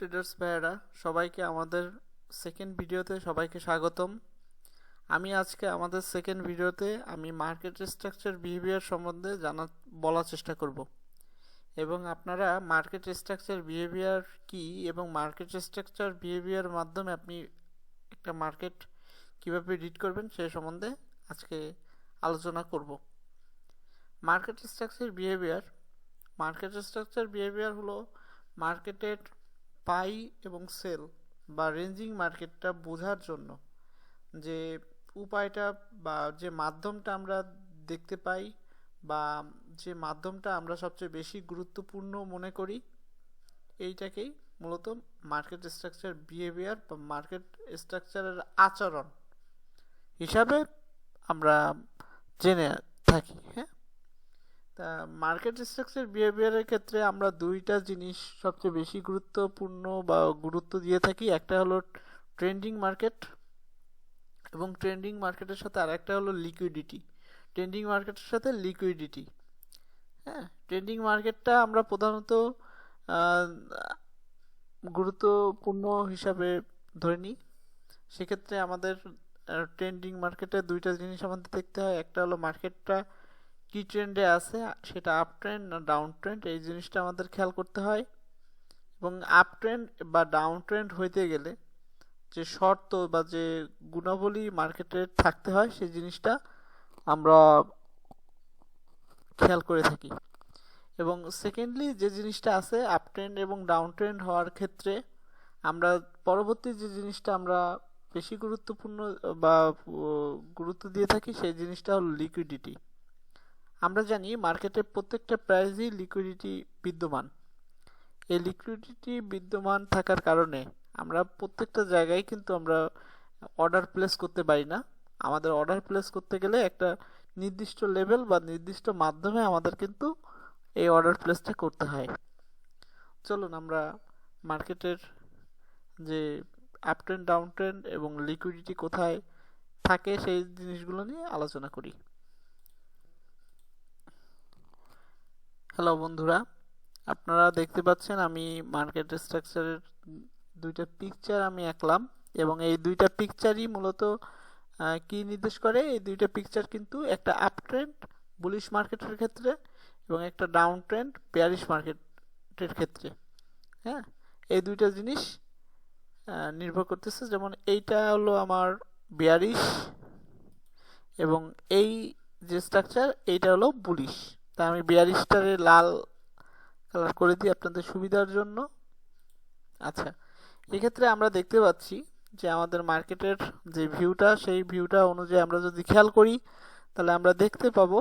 Traders ভাইয়েরা, সবাইকে আমাদের সেকেন্ড ভিডিওতে সবাইকে স্বাগতম। আমি আজকে আমাদের সেকেন্ড ভিডিওতে আমি মার্কেট স্ট্রাকচার বিহেভিয়ার সম্বন্ধে জানা, বলার চেষ্টা করব। এবং আপনারা মার্কেট স্ট্রাকচার বিহেভিয়ার কি এবং মার্কেট স্ট্রাকচার বিহেভিয়ার মাধ্যমে আপনি একটা মার্কেট কীভাবে রিড করবেন সে সম্বন্ধে আজকে আলোচনা করব। Market structure behaviour market structure behaviour হলো মার্কেটের পাই এবং সেল বা রেঞ্জিং মার্কেটটা বোঝার জন্য যে উপায়টা বা যে মাধ্যমটা আমরা দেখতে পাই বা যে মাধ্যমটা আমরা সবচেয়ে বেশি গুরুত্বপূর্ণ মনে করি, এইটাকেই মূলত মার্কেট স্ট্রাকচার বিহেভিয়ার বা মার্কেট স্ট্রাকচারের আচরণ হিসাবে আমরা জেনে থাকি। তা মার্কেট স্ট্রাকচার বিহেভিয়ারের ক্ষেত্রে আমরা দুইটা জিনিস সবচেয়ে বেশি গুরুত্বপূর্ণ বা গুরুত্ব দিয়ে থাকি। একটা হলো ট্রেন্ডিং মার্কেট এবং ট্রেন্ডিং মার্কেটের সাথে আরেকটা হলো লিকুইডিটি ট্রেন্ডিং মার্কেটের সাথে লিকুইডিটি হ্যাঁ ট্রেন্ডিং মার্কেটটা আমরা প্রধানত গুরুত্বপূর্ণ হিসাবে ধরে নিই। সেক্ষেত্রে আমাদের ট্রেন্ডিং মার্কেটে দুইটা জিনিস আমাদের দেখতে হয়। একটা হলো মার্কেটটা কি ট্রেন্ডে আছে, সেটা আপ ট্রেন্ড না ডাউন ট্রেন্ড এই জিনিসটা আমাদের খেয়াল করতে হয়। এবং আপ ট্রেন্ড বা ডাউন ট্রেন্ড হইতে গেলে যে শর্ত বা যে গুণাবলী মার্কেটে থাকতে হয় সেই জিনিসটা আমরা খেয়াল করে থাকি। এবং সেকেন্ডলি যে জিনিসটা আছে আপ ট্রেন্ড এবং ডাউন ট্রেন্ড হওয়ার ক্ষেত্রে আমরা পরবর্তী যে জিনিসটা আমরা বেশি গুরুত্বপূর্ণ বা গুরুত্ব দিয়ে থাকি, সেই জিনিসটা হলো লিকুইডিটি আমরা জানি মার্কেটে প্রত্যেকটা প্রাইজই লিকুইডিটি বিদ্যমান। এই লিকুইডিটি বিদ্যমান থাকার কারণে আমরা প্রত্যেকটা জায়গায় কিন্তু আমরা অর্ডার প্লেস করতে পারি না। আমাদের অর্ডার প্লেস করতে গেলে একটা নির্দিষ্ট লেভেল বা নির্দিষ্ট মাধ্যমে আমাদের কিন্তু এই অর্ডার প্লেসটা করতে হয়। চলুন আমরা মার্কেটের যে আপ ট্রেন্ড ডাউন ট্রেন্ড এবং লিকুইডিটি কোথায় থাকে সেই জিনিসগুলো নিয়ে আলোচনা করি। হ্যালো বন্ধুরা, আপনারা দেখতে পাচ্ছেন আমি মার্কেট স্ট্রাকচারের দুইটা পিকচার আমি আঁকলাম এবং এই দুইটা পিকচারই মূলত কি নির্দেশ করে? এই দুইটা পিকচার কিন্তু একটা আপ ট্রেন্ড বুলিশ মার্কেটের ক্ষেত্রে এবং একটা ডাউন ট্রেন্ড পেয়ারিশ মার্কেটের ক্ষেত্রে হ্যাঁ? এই দুইটা জিনিস নির্ভর করতেছে। যেমন এইটা হলো আমার বিয়ারিশ এবং এই যে স্ট্রাকচার এইটা হলো বুলিশ তা আমি বিয়ারিশটারে লাল কালার করে দিই আপনাদের সুবিধার জন্য। আচ্ছা এক্ষেত্রে আমরা দেখতে পাচ্ছি যে আমাদের মার্কেটের যে ভিউটা, সেই ভিউটা অনুযায়ী আমরা যদি খেয়াল করি, তাহলে আমরা দেখতে পাবো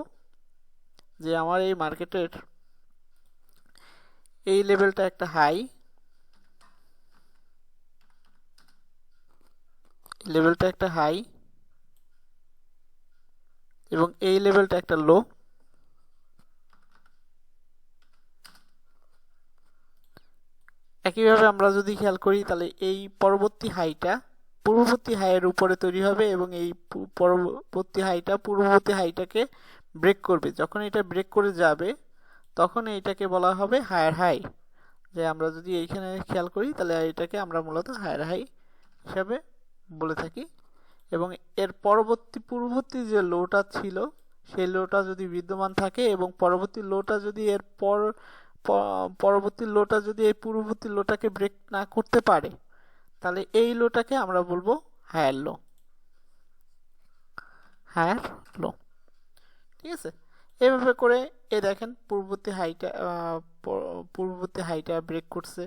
যে আমার এই মার্কেটের এই লেভেলটা একটা হাই। লেভেলটা একটা হাই এবং এই লেভেলটা একটা লো। একইভাবে আমরা যদি খেয়াল করি, তাহলে এই পরবর্তী হাইটা পূর্ববর্তী হাইয়ের উপরে তৈরি হবে এবং এই পরবর্তী হাইটা পূর্ববর্তী হাইটাকে ব্রেক করবে। যখন এটা ব্রেক করে যাবে, তখন এইটাকে বলা হবে হায়ার হাই যে আমরা যদি এইখানে খেয়াল করি, তাহলে এটাকে আমরা মূলত হায়ার হাই হিসাবে বলে থাকি। এবং এর পরবর্তী, পূর্ববর্তী যে লোটা ছিল, সেই লোটা যদি বিদ্যমান থাকে এবং পরবর্তী লোটা যদি এর পর পরবর্তী লোটা যদি এই পূর্ববর্তী লোটাকে ব্রেক না করতে পারে, তাহলে এই লোটাকে আমরা বলব হায়ার লো হায়ার লো ঠিক আছে? এভাবে করে এ দেখেন পূর্ববর্তী হাইটা পূর্ববর্তী হাইটা ব্রেক করছে।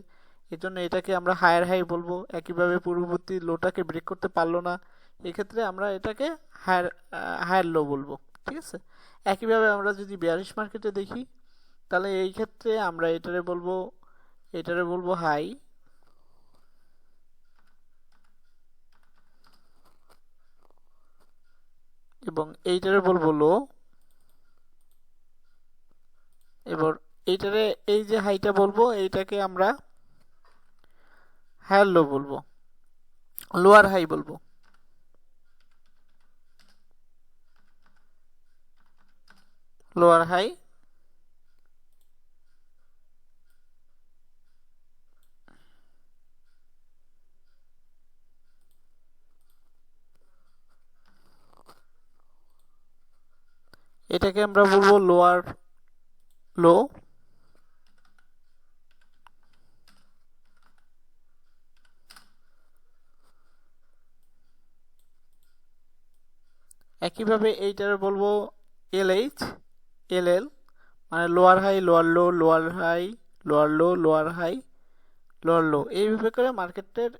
এজন্য এটাকে আমরা হায়ার হাই বলব। একইভাবে পূর্ববর্তী লোটাকে ব্রেক করতে পারল না। এক্ষেত্রে আমরা এটাকে হায়ার হায়ার লো বলব। ঠিক আছে? একইভাবে আমরা যদি বিয়ারিশ মার্কেটে দেখি তাহলে এই ক্ষেত্রে আমরা এটারে বলব এটারে বলব হাই এবং এইটারে বলব লো এবার এইটারে, এই যে হাইটা বলব, এইটাকে আমরা হায়ার লো বলব লোয়ার হাই বলব। লোয়ার হাই এটাকে আমরা বলব লোয়ার লো একইভাবে এইটার বলব এল এইচ এল এল মানে lower high lower low lower high lower low lower high lower low এইভাবে করে মার্কেটের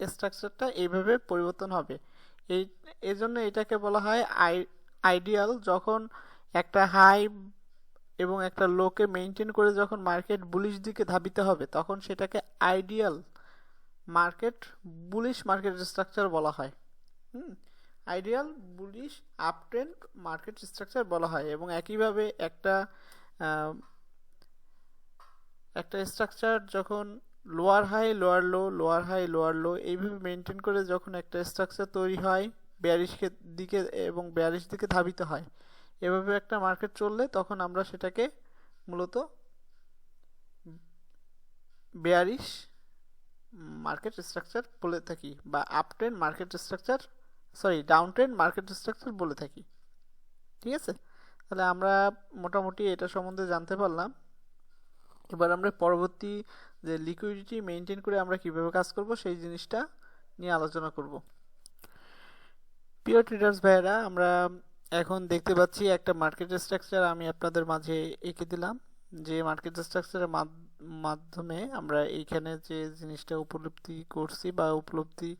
স্ট্রাকচারটা এইভাবে পরিবর্তন হবে। এই এই জন্য এটাকে বলা হয় আই আইডিয়াল যখন একটা হাই এবং একটা লোকে মেনটেন করে যখন মার্কেট বুলিশ দিকে ধাবিত হবে, তখন সেটাকে ideal market bullish market structure বলা হয়। হুম? Ideal bullish up trend market structure বলা হয় এবং একইভাবে একটা একটা স্ট্রাকচার যখন lower high, lower low, lower high, lower low, এইভাবে মেনটেন করে যখন একটা স্ট্রাকচার তৈরি হয় বিয়ারিশকে দিকে এবং বিয়ারিশ দিকে ধাবিত হয় এভাবে একটা মার্কেট চললে তখন আমরা সেটাকে মূলত বেয়ারিশ মার্কেট স্ট্রাকচার বলে থাকি বা up trend market structure sorry down trend market structure বলে থাকি। ঠিক আছে? তাহলে আমরা মোটামুটি এটা সম্বন্ধে জানতে পারলাম। এবার আমরা পরবর্তী যে লিকুইডিটি মেনটেন করে আমরা কীভাবে কাজ করব সেই জিনিসটা নিয়ে আলোচনা করব। প্রিয় ট্রেডার্স ভাইয়েরা, আমরা এখন দেখতে পাচ্ছি একটা মার্কেট স্ট্রাকচার আমি আপনাদের মাঝে এঁকে দিলাম। যে মার্কেট স্ট্রাকচারের মাধ্যমে আমরা এইখানে যে জিনিসটা উপলব্ধি করছি বা উপলব্ধি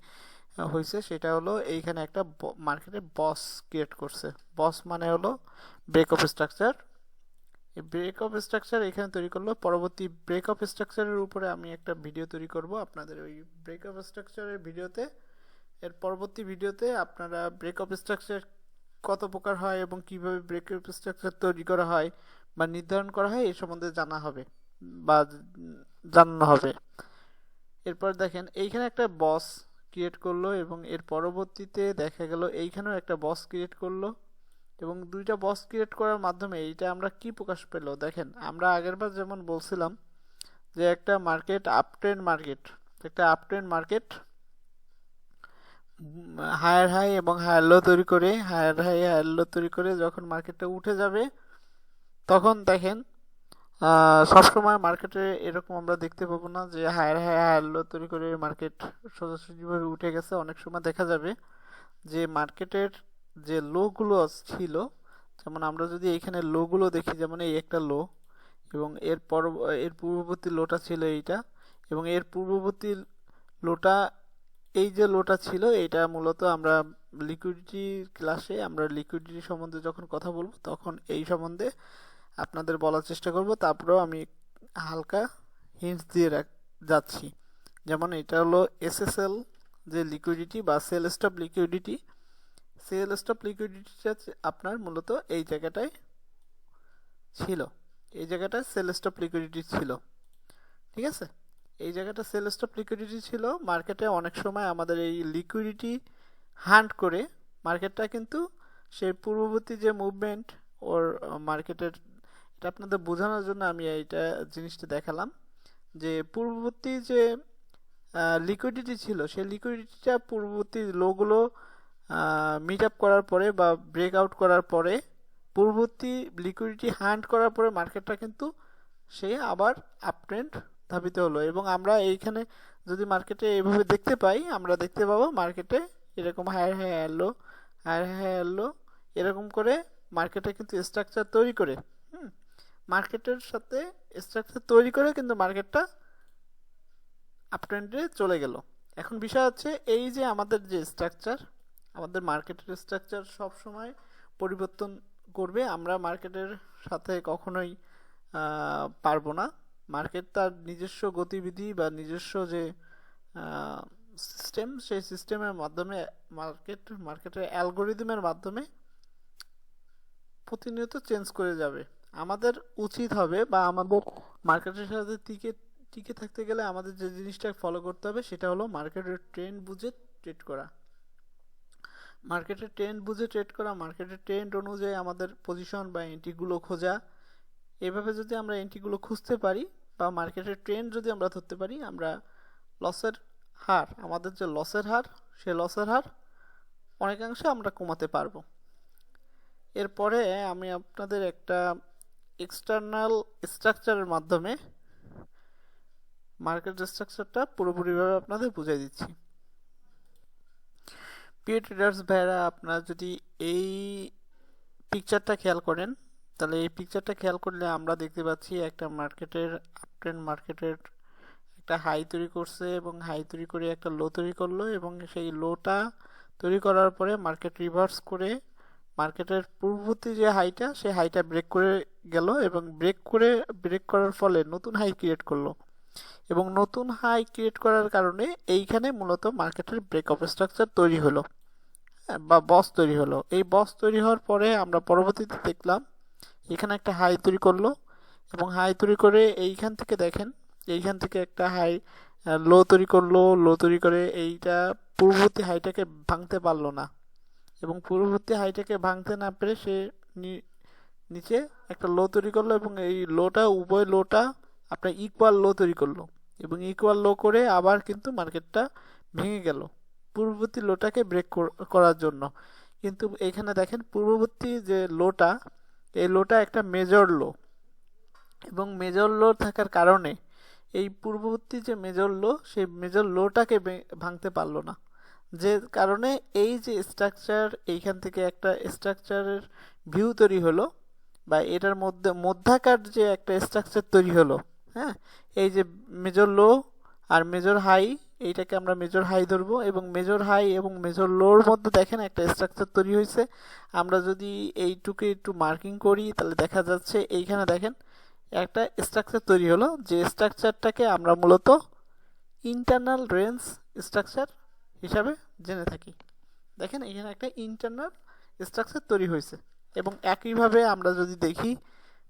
হয়েছে সেটা হলো এইখানে একটা মার্কেটে বস ক্রিয়েট করছে। বস মানে হলো ব্রেক অফ স্ট্রাকচার এই ব্রেক অফ স্ট্রাকচার এখানে তৈরি করল। পরবর্তী ব্রেক অফ স্ট্রাকচারের উপরে আমি একটা ভিডিও তৈরি করব আপনাদের। ওই ব্রেক অফ স্ট্রাকচারের ভিডিওতে এর পরবর্তী ভিডিওতে আপনারা ব্রেক অফ স্ট্রাকচার কত প্রকার হয় এবং কীভাবে ব্রেক অফ স্ট্রাকচার তৈরি করা হয় বা নির্ধারণ করা হয় এই সম্বন্ধে জানা হবে বা জানানো হবে। এরপর দেখেন, এইখানে একটা বস ক্রিয়েট করল এবং এর পরবর্তীতে দেখা গেল এইখানেও একটা বস ক্রিয়েট করল এবং দুইটা বস ক্রিয়েট করার মাধ্যমে এইটা আমরা কি প্রকাশ পেল? দেখেন, আমরা আগেরবার যেমন বলছিলাম যে একটা মার্কেট আপট্রেন্ড মার্কেট একটা আপট্রেন্ড মার্কেট হায়ার হাই এবং হায়ার লো তৈরি করে, হায়ার হাই, হায়ার লো তৈরি করে যখন মার্কেটটা উঠে যাবে, তখন দেখেন সবসময় মার্কেটে এরকম আমরা দেখতে পাবো না যে হায়ার হাই, হায়ার লো তৈরি করে মার্কেট সোজাসুজিভাবে উঠে গেছে। অনেক সময় দেখা যাবে যে মার্কেটের যে লোগুলো ছিল, যেমন আমরা যদি এইখানে লোগুলো দেখি, যেমন এই একটা লো, এবং এর পর এর পূর্ববর্তী লোটা ছিল এইটা, এবং এর পূর্ববর্তী লোটা এই যে লোটা ছিল, এটা মূলত আমরা লিকুইডিটি ক্লাসে আমরা লিকুইডিটি সম্বন্ধে যখন কথা বলব, তখন এই সম্বন্ধে আপনাদের বলার চেষ্টা করব। তারপরেও আমি হালকা হিন্টস দিয়ে রাখ, যাচ্ছি। যেমন এটা হলো এসএসএল যে লিকুইডিটি বা sell stop liquidity sell stop লিকুইডিটিটা আপনার মূলত এই জায়গাটায় ছিল। এই জায়গাটায় সেল স্টপ লিকুইডিটি ছিল। ঠিক আছে? এই জায়গাটা সেল স্টপ লিকুইডিটি ছিল। মার্কেটে অনেক সময় আমাদের এই লিকুইডিটি হান্ট করে। মার্কেটটা কিন্তু সেই পূর্ববর্তী যে মুভমেন্ট ওর মার্কেটের এটা আপনাদের বোঝানোর জন্য আমি এইটা জিনিসটা দেখালাম। যে পূর্ববর্তী যে লিকুইডিটি ছিল, সেই লিকুইডিটিটা পূর্ববর্তী লোগুলো মিট আপ করার পরে বা ব্রেক আউট করার পরে, পূর্ববর্তী লিকুইডিটি হ্যান্ড করার পরে মার্কেটটা কিন্তু সে আবার আপট্রেন্ড ধাবিত হলো। এবং আমরা এইখানে যদি মার্কেটে এইভাবে দেখতে পাই, আমরা দেখতে পাবো মার্কেটে এরকম হায়ার হায়ার এলো হায়ার হায়ার এলো এরকম করে মার্কেটে কিন্তু স্ট্রাকচার তৈরি করে, হুম? মার্কেটের সাথে স্ট্রাকচার তৈরি করে কিন্তু মার্কেটটা আপট্রেন্ডে চলে গেল। এখন বিষয় হচ্ছে এই যে আমাদের যে স্ট্রাকচার আমাদের মার্কেটের স্ট্রাকচার সব সময় পরিবর্তন করবে, আমরা মার্কেটের সাথে কখনোই পারব না। মার্কেট তার নিজস্ব গতিবিধি বা নিজস্ব যে সিস্টেম সেই সিস্টেমের মাধ্যমে মার্কেট, মার্কেটের অ্যালগোরিদমের মাধ্যমে প্রতিনিয়ত চেঞ্জ করে যাবে। আমাদের উচিত হবে বা আমাদের মার্কেটের সাথে টিকে টিকে থাকতে গেলে আমাদের যে জিনিসটা ফলো করতে হবে সেটা হলো মার্কেটের ট্রেন্ড বুঝে ট্রেড করা। মার্কেটের ট্রেন্ড বুঝে ট্রেড করা, মার্কেটের ট্রেন্ড অনুযায়ী আমাদের পজিশন বা এন্ট্রিগুলো খোঁজা। এভাবে যদি আমরা এন্ট্রিগুলো খুঁজতে পারি বা মার্কেটের ট্রেন্ড যদি আমরা ধরতে পারি, আমরা লসের হার, আমাদের যে লসের হার, সে লসের হার অনেকাংশে আমরা কমাতে পারব। এরপরে আমি আপনাদের একটা এক্সটার্নাল স্ট্রাকচারের মাধ্যমে মার্কেট স্ট্রাকচারটা পুরোপুরিভাবে আপনাদের বুঝিয়ে দিচ্ছি। প্রিয় ট্রেডার্স ভাইরা আপনারা যদি এই পিকচারটা খেয়াল করেন তাহলে এই পিকচারটা খেয়াল করলে আমরা দেখতে পাচ্ছি একটা মার্কেটের আপট্রেন্ড মার্কেটের একটা হাই তৈরি করছে এবং হাই তৈরি করে একটা লো তৈরি করল এবং সেই লোটা তৈরি করার পরে মার্কেট রিভার্স করে মার্কেটের পূর্ববর্তী যে হাইটা সেই হাইটা ব্রেক করে গেল এবং ব্রেক করে ব্রেক করার ফলে নতুন হাই ক্রিয়েট করল। এবং নতুন হাই ক্রিয়েট করার কারণে এইখানে মূলত মার্কেটের ব্রেক অফ স্ট্রাকচার তৈরি হলো। হ্যাঁ, বা বস তৈরি হলো। এই বস তৈরি হওয়ার পরে আমরা পরবর্তীতে দেখলাম এখানে একটা হাই তৈরি করল এবং হাই তৈরি করে এইখান থেকে দেখেন, এইখান থেকে একটা হাই লো তৈরি করল লো তৈরি করে এইটা পূর্ববর্তী হাইটাকে ভাঙতে পারল না এবং পূর্ববর্তী হাইটাকে ভাঙতে না পেরে সে নিচে একটা লো তৈরি করল এবং এই লোটা উভয় লোটা আপনার ইকুয়াল লো তৈরি করল এবং ইকুয়াল লো করে আবার কিন্তু মার্কেটটা ভেঙে গেল পূর্ববর্তী লোটাকে ব্রেক করার জন্য। কিন্তু এখানে দেখেন পূর্ববর্তী যে লোটা এই লোটা একটা মেজর লো এবং মেজর লো থাকার কারণে এই পূর্ববর্তী যে মেজর লো সেই মেজর লোটাকে ভাঙতে পারল না। যে কারণে এই যে স্ট্রাকচার এইখান থেকে একটা স্ট্রাকচারের ভিউ তৈরি হলো বা এটার মধ্যে, মধ্যাকার যে একটা স্ট্রাকচার তৈরি হলো হ্যাঁ? এই যে মেজর লো আর মেজর হাই এইটাকে আমরা মেজর হাই ধরবো এবং মেজর হাই এবং মেজর লোর মধ্যে দেখেন একটা স্ট্রাকচার তৈরি হয়েছে। আমরা যদি এইটুকে একটু মার্কিং করি, তাহলে দেখা যাচ্ছে এইখানে দেখেন একটা স্ট্রাকচার তৈরি হলো, যে স্ট্রাকচারটাকে আমরা মূলত ইন্টারনাল রেঞ্জ স্ট্রাকচার হিসাবে জেনে থাকি। দেখেন এখানে একটা ইন্টারনাল স্ট্রাকচার তৈরি হয়েছে এবং একইভাবে আমরা যদি দেখি,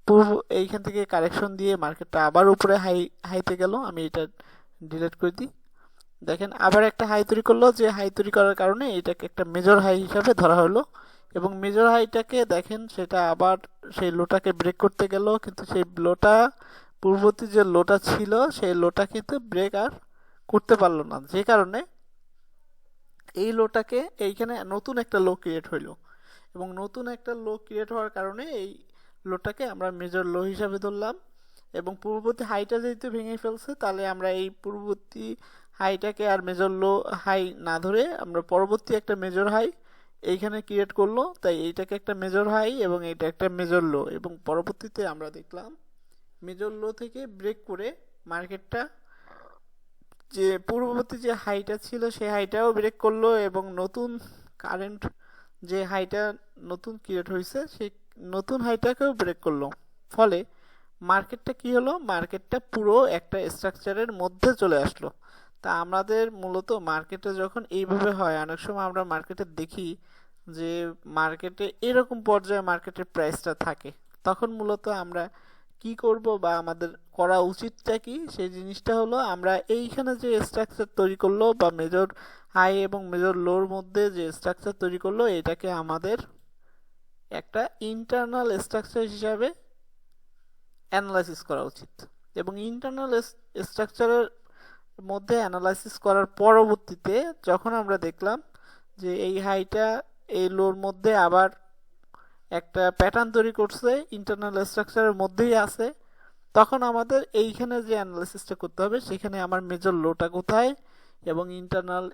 পূর্ব এইখান থেকে কারেকশন দিয়ে মার্কেটটা আবার উপরে হাই হাইতে গেল, আমি এটা ডিলিট করে দিই। দেখেন, আবার একটা হাই তৈরি করল, যে হাই তৈরি করার কারণে এটাকে একটা মেজর হাই হিসাবে ধরা হলো। এবং মেজর হাইটাকে দেখেন, সেটা আবার সেই লোটাকে ব্রেক করতে গেল, কিন্তু সেই লোটা পূর্ববর্তী যে লোটা ছিল, সেই লোটা কিন্তু ব্রেক আর করতে পারল না। যে কারণে এই লোটাকে এইখানে নতুন একটা লো ক্রিয়েট হইল। এবং নতুন একটা লো ক্রিয়েট হওয়ার কারণে এই লোটাকে আমরা মেজর লো হিসাবে ধরলাম। এবং পূর্ববর্তী হাইটা যেহেতু ভেঙে ফেলছে, তাহলে আমরা এই পূর্ববর্তী হাইটাকে আর মেজর লো হাই না ধরে আমরা পরবর্তী একটা মেজর হাই এইখানে ক্রিয়েট করল, তাই এইটাকে একটা মেজর হাই এবং এইটা একটা মেজর লো এবং পরবর্তীতে আমরা দেখলাম মেজর লো থেকে ব্রেক করে মার্কেটটা যে পূর্ববর্তী যে হাইটা ছিল সেই হাইটাও ব্রেক করল এবং নতুন কারেন্ট যে হাইটা নতুন ক্রিয়েট হয়েছে সেই নতুন হাইটাকেও ব্রেক করল। ফলে মার্কেটটা কি হলো? মার্কেটটা পুরো একটা স্ট্রাকচারের মধ্যে চলে আসলো। তা আমাদের মূলত মার্কেটে যখন এইভাবে হয়, অনেক সময় আমরা মার্কেটে দেখি যে মার্কেটে এরকম পর্যায়ে মার্কেটের প্রাইসটা থাকে। তখন মূলত আমরা কি করব বা আমাদের করা উচিতটা কি? সেই জিনিসটা হলো আমরা এইখানে যে স্ট্রাকচার তৈরি করল বা মেজর হাই এবং মেজর লোর মধ্যে যে স্ট্রাকচার তৈরি করল, এটাকে আমাদের একটা ইন্টারনাল স্ট্রাকচার হিসাবে অ্যানালাইসিস করা উচিত। এবং ইন্টারনাল স্ট্রাকচারের মধ্যে অ্যানালাইসিস করার পরবর্তীতে যখন আমরা দেখলাম যে এই হাইটা এই লোর মধ্যে আবার একটা প্যাটার্ন তৈরি করছে ইন্টারনাল স্ট্রাকচারের মধ্যেই আছে, তখন আমাদের এইখানে যে অ্যানালাইসিসটা করতে হবে, সেখানে আমার মেজর লোটা কোথায় এবং ইন্টারনাল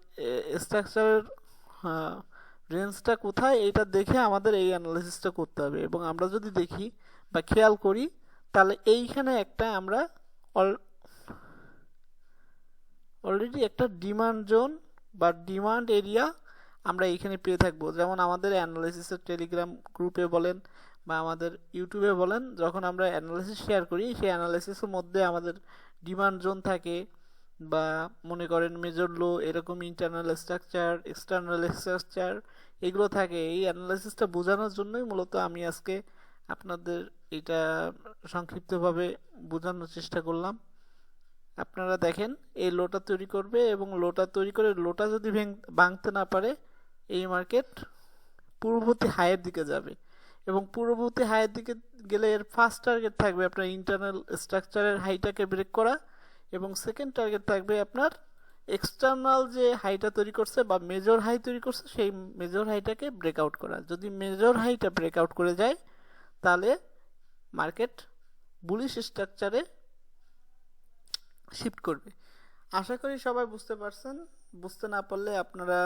স্ট্রাকচারের রেঞ্জটা কোথায়, এটা দেখে আমাদের এই অ্যানালাইসিসটা করতে হবে। এবং আমরা যদি দেখি বা খেয়াল করি, তাহলে এইখানে একটা আমরা অলরেডি একটা ডিমান্ড জোন বা ডিমান্ড এরিয়া আমরা এইখানে পেয়ে থাকব। যেমন আমাদের অ্যানালাইসিসের টেলিগ্রাম গ্রুপে বলেন বা আমাদের ইউটিউবে বলেন, যখন আমরা অ্যানালাইসিস শেয়ার করি, সেই অ্যানালাইসিসের মধ্যে আমাদের ডিমান্ড জোন থাকে বা মনে করেন মেজর লো এরকম ইন্টারনাল স্ট্রাকচার এক্সটার্নাল স্ট্রাকচার এগুলো থাকে। এই অ্যানালাইসিসটা বোঝানোর জন্যই মূলত আমি আজকে আপনাদের এটা সংক্ষিপ্তভাবে বোঝানোর চেষ্টা করলাম। আপনারা দেখেন, এই লোটা তৈরি করবে এবং লোটা তৈরি করে লোটা যদি ভাঙতে না পারে, এই মার্কেট পূর্ববর্তী হাইয়ের দিকে যাবে। এবং পূর্ববর্তী হাইয়ের দিকে গেলে এর ফার্স্ট টার্গেট থাকবে আপনার ইন্টারনাল স্ট্রাকচারের হাইটাকে ব্রেক করা এবং সেকেন্ড টার্গেট থাকবে আপনার এক্সটার্নাল যে হাইটা তৈরি করছে বা মেজর হাই তৈরি করছে, সেই মেজর হাইটাকে ব্রেকআউট করা। যদি মেজর হাইটা ব্রেকআউট করে যায়, তাহলে মার্কেট বুলিশ স্ট্রাকচারে শিফট করবে। আশা করি সবাই বুঝতে পারছেন। বুঝতে না পারলে আপনারা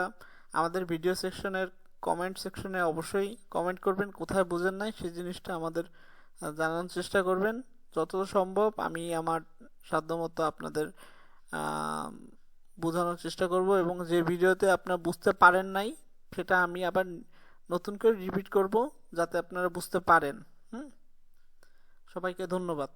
আমাদের ভিডিও সেকশনের কমেন্ট সেকশনে অবশ্যই কমেন্ট করবেন। কোথায় বুঝেন নাই সেই জিনিসটা আমাদের জানানোর চেষ্টা করবেন। যতটা সম্ভব আমি আমার সাধ্যমতো আপনাদের বোঝানোর চেষ্টা করব এবং যে ভিডিওতে আপনারা বুঝতে পারেন নাই সেটা আমি আবার নতুন করে রিপিট করব যাতে আপনারা বুঝতে পারেন। হুম? সবাইকে ধন্যবাদ।